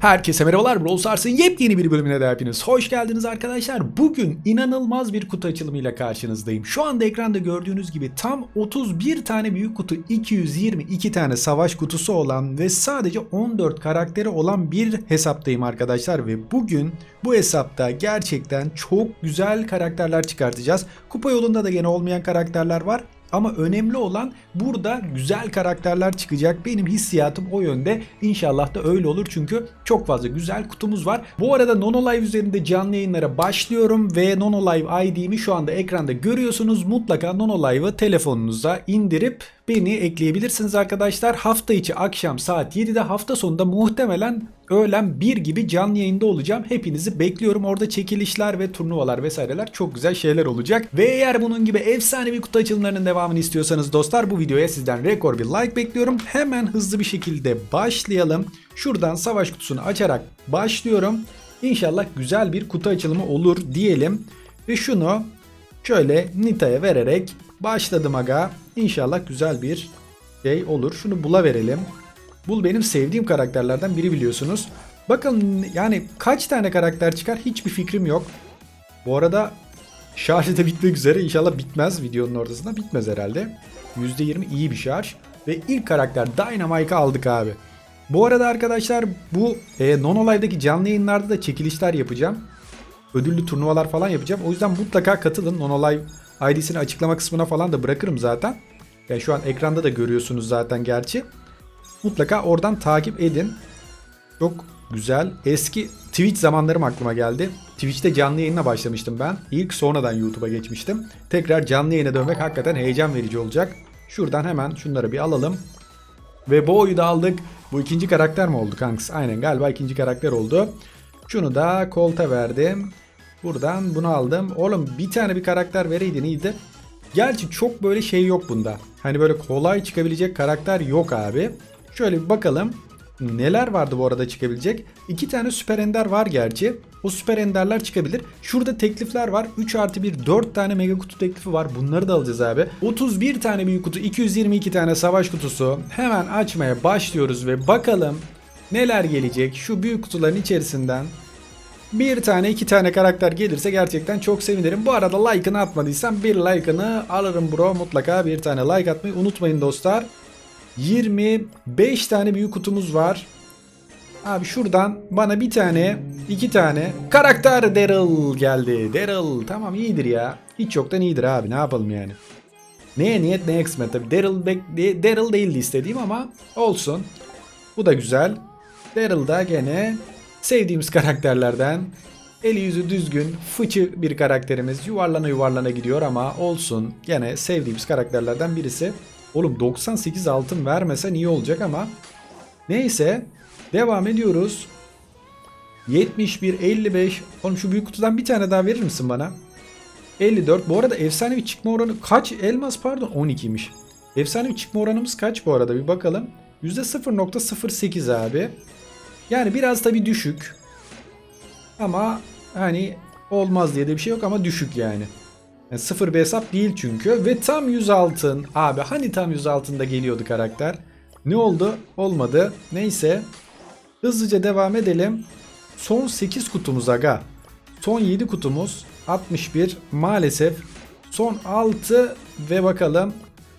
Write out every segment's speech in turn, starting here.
Herkese merhabalar. Brawl Stars'ın yepyeni bir bölümüne de hepiniz hoş geldiniz arkadaşlar. Bugün inanılmaz bir kutu açılımıyla karşınızdayım. Şu anda ekranda gördüğünüz gibi tam 31 tane büyük kutu, 222 tane savaş kutusu olan ve sadece 14 karakteri olan bir hesaptayım arkadaşlar. Ve bugün bu hesapta gerçekten çok güzel karakterler çıkartacağız. Kupa yolunda da gene olmayan karakterler var. Ama önemli olan burada güzel karakterler çıkacak. Benim hissiyatım o yönde. İnşallah da öyle olur çünkü çok fazla güzel kutumuz var. Bu arada Nonolive üzerinde canlı yayınlara başlıyorum ve Nonolive ID'mi şu anda ekranda görüyorsunuz. Mutlaka Nonolive'ı telefonunuza indirip beni ekleyebilirsiniz arkadaşlar. Hafta içi akşam saat 7'de hafta sonunda muhtemelen öğlen 1 gibi canlı yayında olacağım. Hepinizi bekliyorum. Orada çekilişler ve turnuvalar vesaireler çok güzel şeyler olacak. Ve eğer bunun gibi efsane bir kutu açılımlarının devamını istiyorsanız dostlar bu videoya sizden rekor bir like bekliyorum. Hemen hızlı bir şekilde başlayalım. Şuradan savaş kutusunu açarak başlıyorum. İnşallah güzel bir kutu açılımı olur diyelim. Ve şunu şöyle Nita'ya vererek başladım aga. İnşallah güzel bir şey olur. Şunu Bula verelim. Bul benim sevdiğim karakterlerden biri biliyorsunuz. Bakın yani kaç tane karakter çıkar hiçbir fikrim yok. Bu arada şarj da bitmek üzere. İnşallah bitmez videonun ortasında. Bitmez herhalde. %20 iyi bir şarj. Ve ilk karakter Dynamite'ı aldık abi. Bu arada arkadaşlar bu e, Nonolive'daki canlı yayınlarda da çekilişler yapacağım. Ödüllü turnuvalar falan yapacağım. O yüzden mutlaka katılın. Nonolive ID'sini açıklama kısmına falan da bırakırım zaten. Yani şu an ekranda da görüyorsunuz zaten gerçi. Mutlaka oradan takip edin. Çok güzel. Eski Twitch zamanlarım aklıma geldi. Twitch'te canlı yayına başlamıştım ben. İlk sonradan YouTube'a geçmiştim. Tekrar canlı yayına dönmek hakikaten heyecan verici olacak. Şuradan hemen şunları bir alalım. Ve Bo'yu da aldık. Bu ikinci karakter mi oldu kanks? Aynen galiba ikinci karakter oldu. Şunu da Colt'a verdim. Buradan bunu aldım. Oğlum bir tane bir karakter vereydin iyiydi. Gerçi çok böyle şey yok bunda. Hani böyle kolay çıkabilecek karakter yok abi. Şöyle bir bakalım. Neler vardı bu arada çıkabilecek? İki tane süper ender var gerçi. O süper enderler çıkabilir. Şurada teklifler var. 3 artı 1 4 tane mega kutu teklifi var. Bunları da alacağız abi. 31 tane büyük kutu 222 tane savaş kutusu. Hemen açmaya başlıyoruz ve bakalım neler gelecek. Şu büyük kutuların içerisinden bir tane iki tane karakter gelirse gerçekten çok sevinirim. Bu arada like'ını atmadıysan bir like'ını alırım bro. Mutlaka bir tane like atmayı unutmayın dostlar. 25 tane büyük kutumuz var. Abi şuradan bana bir tane, iki tane karakter Daryl geldi. Daryl tamam iyidir ya. Hiç yoktan iyidir abi ne yapalım yani. Neye niyet ne kısmet tabi. Daryl, Daryl değildi istediğim ama olsun. Bu da güzel. Daryl da gene sevdiğimiz karakterlerden. Eli yüzü düzgün, fıçı bir karakterimiz. Yuvarlana yuvarlana gidiyor ama olsun. Gene sevdiğimiz karakterlerden birisi. Oğlum 98 altın vermesen iyi olacak ama. Neyse. Devam ediyoruz. 71, 55. Oğlum şu büyük kutudan bir tane daha verir misin bana? 54. Bu arada efsanevi çıkma oranı kaç? Elmas pardon 12'ymiş. Efsanevi çıkma oranımız kaç bu arada bir bakalım. %0.08 abi. Yani biraz tabii düşük. Ama hani olmaz diye de bir şey yok ama düşük yani. yani sıfır bir hesap değil çünkü. Ve tam 100 altın. Abi hani tam 100 altında geliyordu karakter. Ne oldu? Olmadı. Neyse. Hızlıca devam edelim. Son 8 kutumuz aga. Son 7 kutumuz. 61 maalesef. Son 6 ve bakalım.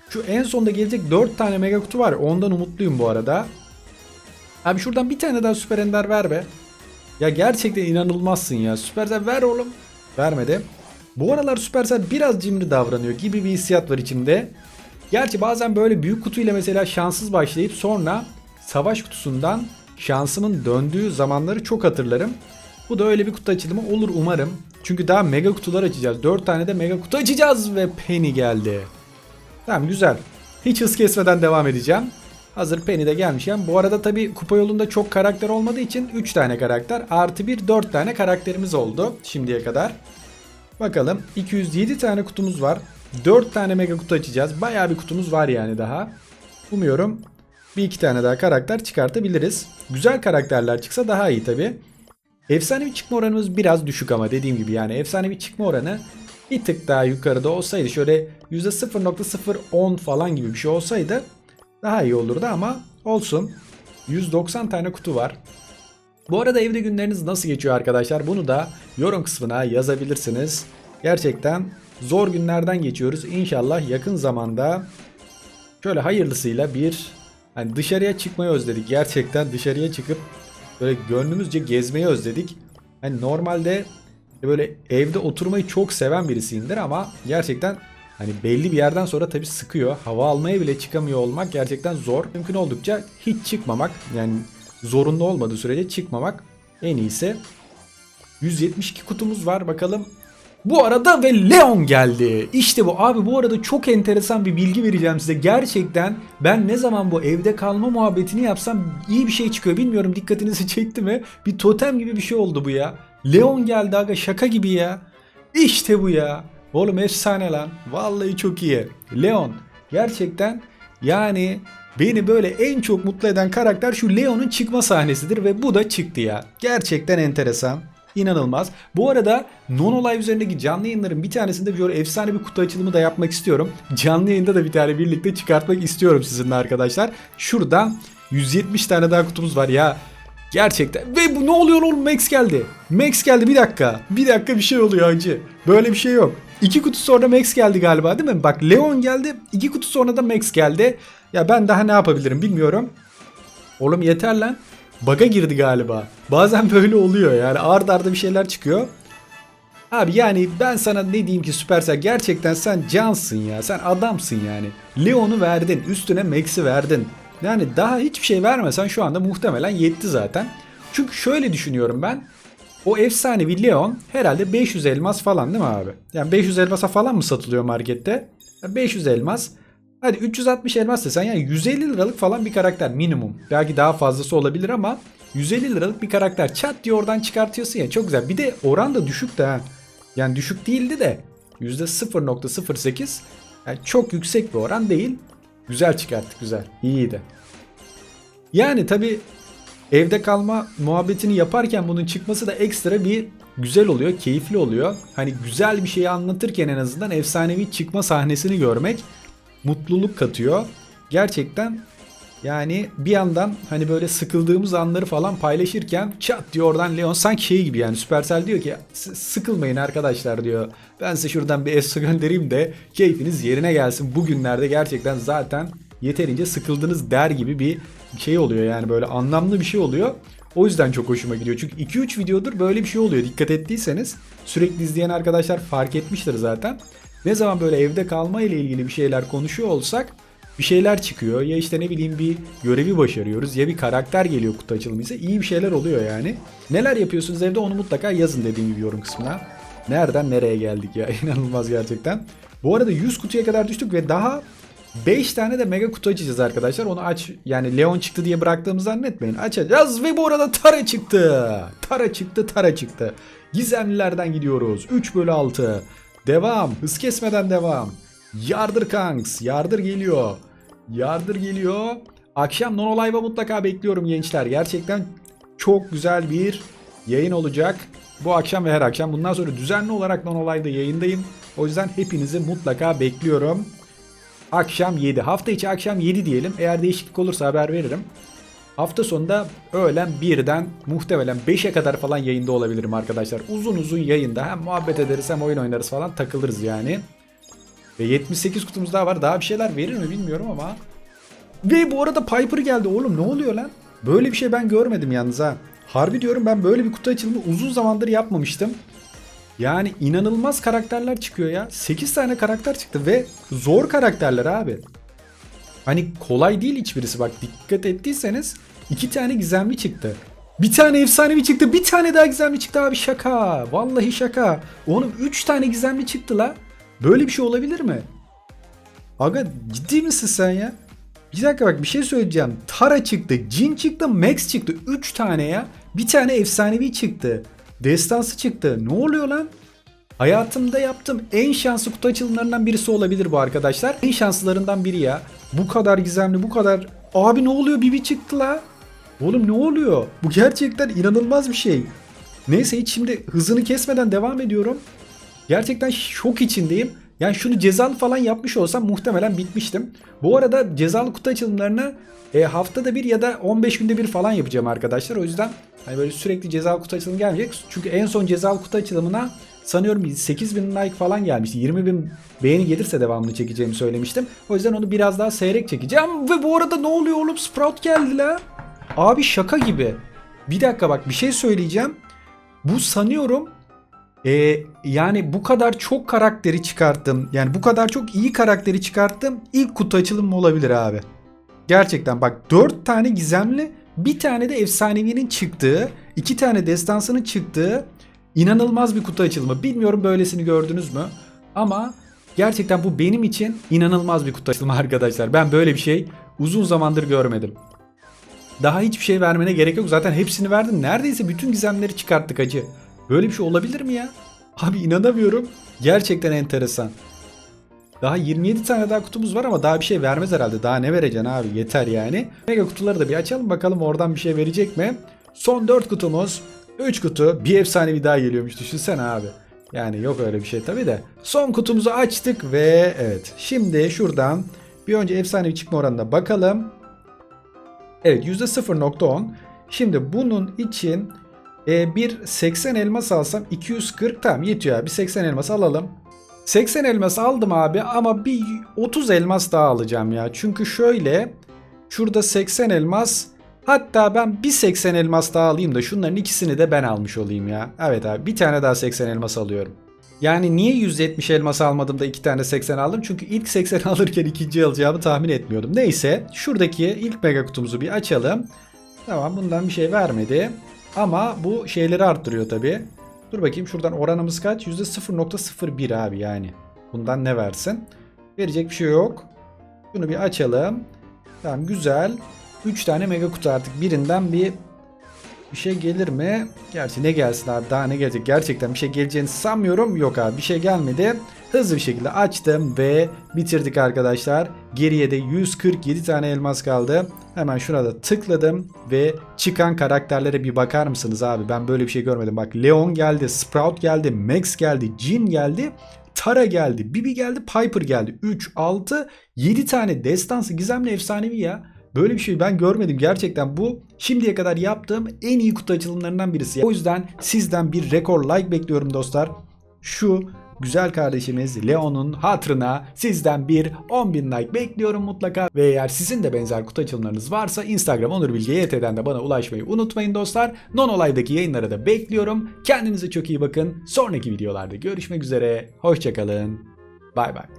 Şu en sonda gelecek 4 tane mega kutu var. Ondan umutluyum bu arada. Abi şuradan bir tane daha süper ender ver be. Ya gerçekten inanılmazsın ya. Süpersel ver oğlum. Vermedi. Bu aralar Supercell biraz cimri davranıyor gibi bir hissiyat var içimde. Gerçi bazen böyle büyük kutuyla mesela şanssız başlayıp sonra savaş kutusundan şansımın döndüğü zamanları çok hatırlarım. Bu da öyle bir kutu açılımı olur umarım. Çünkü daha mega kutular açacağız. 4 tane de mega kutu açacağız ve Penny geldi. Tamam güzel. Hiç hız kesmeden devam edeceğim. Hazır Penny de gelmişken. Bu arada tabi kupa yolunda çok karakter olmadığı için 3 tane karakter artı 1 4 tane karakterimiz oldu şimdiye kadar. Bakalım 207 tane kutumuz var. 4 tane mega kutu açacağız. Bayağı bir kutumuz var yani daha. Umuyorum bir iki tane daha karakter çıkartabiliriz. Güzel karakterler çıksa daha iyi tabi. Efsanevi çıkma oranımız biraz düşük ama dediğim gibi yani efsanevi çıkma oranı bir tık daha yukarıda olsaydı şöyle %0.010 falan gibi bir şey olsaydı daha iyi olurdu ama olsun. 190 tane kutu var. Bu arada evde günleriniz nasıl geçiyor arkadaşlar? Bunu da yorum kısmına yazabilirsiniz. Gerçekten zor günlerden geçiyoruz. İnşallah yakın zamanda şöyle hayırlısıyla bir hani dışarıya çıkmayı özledik. Gerçekten dışarıya çıkıp böyle gönlümüzce gezmeyi özledik. Hani normalde böyle evde oturmayı çok seven birisiyimdir ama gerçekten hani belli bir yerden sonra tabii sıkıyor. Hava almaya bile çıkamıyor olmak gerçekten zor. Mümkün oldukça hiç çıkmamak yani zorunlu olmadığı sürece çıkmamak en iyisi. 172 kutumuz var bakalım. Bu arada ve Leon geldi. İşte bu abi bu arada çok enteresan bir bilgi vereceğim size. Gerçekten ben ne zaman bu evde kalma muhabbetini yapsam iyi bir şey çıkıyor. Bilmiyorum dikkatinizi çekti mi? Bir totem gibi bir şey oldu bu ya. Leon geldi aga şaka gibi ya. İşte bu ya. Oğlum efsane lan. Vallahi çok iyi. Leon gerçekten yani beni böyle en çok mutlu eden karakter şu Leon'un çıkma sahnesidir ve bu da çıktı ya. Gerçekten enteresan. İnanılmaz. Bu arada Nono Live üzerindeki canlı yayınların bir tanesinde böyle efsane bir kutu açılımı da yapmak istiyorum. Canlı yayında da bir tane birlikte çıkartmak istiyorum sizinle arkadaşlar. Şurada 170 tane daha kutumuz var ya. Gerçekten. Ve bu ne oluyor oğlum Max geldi. Max geldi bir dakika. Bir dakika bir şey oluyor acı. Böyle bir şey yok. İki kutu sonra Max geldi galiba değil mi? Bak Leon geldi. iki kutu sonra da Max geldi. Ya ben daha ne yapabilirim bilmiyorum. Oğlum yeter lan. Baga girdi galiba. Bazen böyle oluyor yani ard arda bir şeyler çıkıyor. Abi yani ben sana ne diyeyim ki Supercell gerçekten sen cansın ya. Sen adamsın yani. Leon'u verdin. Üstüne Max'i verdin. Yani daha hiçbir şey vermesen şu anda muhtemelen yetti zaten. Çünkü şöyle düşünüyorum ben. O efsanevi Leon herhalde 500 elmas falan değil mi abi? Yani 500 elmasa falan mı satılıyor markette? Ya 500 elmas. Hadi 360 elmas desen yani 150 liralık falan bir karakter minimum. Belki daha fazlası olabilir ama 150 liralık bir karakter. Çat diye oradan çıkartıyorsun ya çok güzel. Bir de oran da düşük de ha. Yani düşük değildi de %0.08 yani çok yüksek bir oran değil. Güzel çıkarttık güzel. İyiydi. Yani tabi evde kalma muhabbetini yaparken bunun çıkması da ekstra bir güzel oluyor, keyifli oluyor. Hani güzel bir şeyi anlatırken en azından efsanevi çıkma sahnesini görmek mutluluk katıyor. Gerçekten yani bir yandan hani böyle sıkıldığımız anları falan paylaşırken çat diyor oradan Leon sanki şey gibi yani Supercell diyor ki "S- sıkılmayın arkadaşlar diyor. Ben size şuradan bir ESO göndereyim de keyfiniz yerine gelsin. Bugünlerde gerçekten zaten yeterince sıkıldınız der gibi bir şey oluyor yani böyle anlamlı bir şey oluyor. O yüzden çok hoşuma gidiyor. Çünkü 2-3 videodur böyle bir şey oluyor. Dikkat ettiyseniz sürekli izleyen arkadaşlar fark etmiştir zaten. Ne zaman böyle evde kalma ile ilgili bir şeyler konuşuyor olsak bir şeyler çıkıyor. Ya işte ne bileyim bir görevi başarıyoruz ya bir karakter geliyor kutu açılımı ise iyi bir şeyler oluyor yani. Neler yapıyorsunuz evde onu mutlaka yazın dediğim gibi yorum kısmına. Nereden nereye geldik ya inanılmaz gerçekten. Bu arada 100 kutuya kadar düştük ve daha 5 tane de mega kutu açacağız arkadaşlar. Onu aç yani Leon çıktı diye bıraktığımızı zannetmeyin. Açacağız ve bu arada Tara çıktı. Tara çıktı, Tara çıktı. Gizemlilerden gidiyoruz. 3 bölü 6. Devam. Hız kesmeden devam. Yardır kanks. Yardır geliyor. Yardır geliyor. Akşam Nono Live'a mutlaka bekliyorum gençler. Gerçekten çok güzel bir yayın olacak. Bu akşam ve her akşam. Bundan sonra düzenli olarak Nono Live'da yayındayım. O yüzden hepinizi mutlaka bekliyorum. Akşam 7. Hafta içi akşam 7 diyelim. Eğer değişiklik olursa haber veririm. Hafta sonunda öğlen 1'den muhtemelen 5'e kadar falan yayında olabilirim arkadaşlar. Uzun uzun yayında hem muhabbet ederiz hem oyun oynarız falan takılırız yani. Ve 78 kutumuz daha var. Daha bir şeyler verir mi bilmiyorum ama. Ve bu arada Piper geldi oğlum ne oluyor lan? Böyle bir şey ben görmedim yalnız ha. Harbi diyorum ben böyle bir kutu açılımı uzun zamandır yapmamıştım. Yani inanılmaz karakterler çıkıyor ya. 8 tane karakter çıktı ve zor karakterler abi. Hani kolay değil hiçbirisi bak dikkat ettiyseniz iki tane gizemli çıktı. Bir tane efsanevi çıktı bir tane daha gizemli çıktı abi şaka. Vallahi şaka. Oğlum 3 tane gizemli çıktı la. Böyle bir şey olabilir mi? Aga ciddi misin sen ya? Bir dakika bak bir şey söyleyeceğim. Tara çıktı, Jin çıktı, Max çıktı. 3 tane ya. Bir tane efsanevi çıktı. Destansı çıktı. Ne oluyor lan? Hayatımda yaptığım en şanslı kutu açılımlarından birisi olabilir bu arkadaşlar. En şanslılarından biri ya. Bu kadar gizemli, bu kadar... Abi ne oluyor? Bibi çıktı la. Oğlum ne oluyor? Bu gerçekten inanılmaz bir şey. Neyse hiç şimdi hızını kesmeden devam ediyorum. Gerçekten şok içindeyim. Yani şunu cezalı falan yapmış olsam muhtemelen bitmiştim. Bu arada cezalı kutu açılımlarını e, haftada bir ya da 15 günde bir falan yapacağım arkadaşlar. O yüzden hani böyle sürekli cezalı kutu açılımı gelmeyecek. Çünkü en son cezalı kutu açılımına sanıyorum 8000 like falan gelmişti. 20 bin beğeni gelirse devamını çekeceğimi söylemiştim. O yüzden onu biraz daha seyrek çekeceğim. Ve bu arada ne oluyor oğlum? Sprout geldi la. Abi şaka gibi. Bir dakika bak bir şey söyleyeceğim. Bu sanıyorum e, yani bu kadar çok karakteri çıkarttım. Yani bu kadar çok iyi karakteri çıkarttım. İlk kutu açılımı olabilir abi. Gerçekten bak 4 tane gizemli bir tane de efsanevinin çıktığı, iki tane destansının çıktığı inanılmaz bir kutu açılımı. Bilmiyorum böylesini gördünüz mü? Ama gerçekten bu benim için inanılmaz bir kutu açılımı arkadaşlar. Ben böyle bir şey uzun zamandır görmedim. Daha hiçbir şey vermene gerek yok. Zaten hepsini verdin. Neredeyse bütün gizemleri çıkarttık acı. Böyle bir şey olabilir mi ya? Abi inanamıyorum. Gerçekten enteresan. Daha 27 tane daha kutumuz var ama daha bir şey vermez herhalde. Daha ne vereceksin abi? Yeter yani. Mega kutuları da bir açalım bakalım oradan bir şey verecek mi? Son 4 kutumuz. 3 kutu. Bir efsane bir daha geliyormuş düşünsene abi. Yani yok öyle bir şey tabi de. Son kutumuzu açtık ve evet. Şimdi şuradan bir önce efsanevi çıkma oranına bakalım. Evet %0.10. Şimdi bunun için e, bir 80 elmas alsam 240 tamam yetiyor abi 80 elmas alalım. 80 elmas aldım abi ama bir 30 elmas daha alacağım ya. Çünkü şöyle şurada 80 elmas hatta ben bir 80 elmas daha alayım da şunların ikisini de ben almış olayım ya. Evet abi bir tane daha 80 elmas alıyorum. Yani niye 170 elmas almadım da iki tane 80 aldım? Çünkü ilk 80 alırken ikinci alacağımı tahmin etmiyordum. Neyse şuradaki ilk mega kutumuzu bir açalım. Tamam bundan bir şey vermedi. Ama bu şeyleri arttırıyor tabi. Dur bakayım şuradan oranımız kaç? %0.01 abi yani. Bundan ne versin? Verecek bir şey yok. Bunu bir açalım. Tamam güzel. 3 tane mega kutu artık. Birinden bir bir şey gelir mi? Gerçi ne gelsin abi daha ne gelecek? Gerçekten bir şey geleceğini sanmıyorum. Yok abi bir şey gelmedi. Hızlı bir şekilde açtım ve bitirdik arkadaşlar. Geriye de 147 tane elmas kaldı. Hemen şuna da tıkladım ve çıkan karakterlere bir bakar mısınız abi? Ben böyle bir şey görmedim. Bak Leon geldi, Sprout geldi, Max geldi, Jin geldi. Tara geldi, Bibi geldi, Piper geldi. 3, 6, 7 tane destansı gizemli efsanevi ya. Böyle bir şey ben görmedim. Gerçekten bu şimdiye kadar yaptığım en iyi kutu açılımlarından birisi. O yüzden sizden bir rekor like bekliyorum dostlar. Şu güzel kardeşimiz Leon'un hatırına sizden bir 10.000 like bekliyorum mutlaka. Ve eğer sizin de benzer kutu açılımlarınız varsa Instagram Onur Bilge YT'den de bana ulaşmayı unutmayın dostlar. Non Olay'daki yayınlara da bekliyorum. Kendinize çok iyi bakın. Sonraki videolarda görüşmek üzere. Hoşçakalın. Bay bay.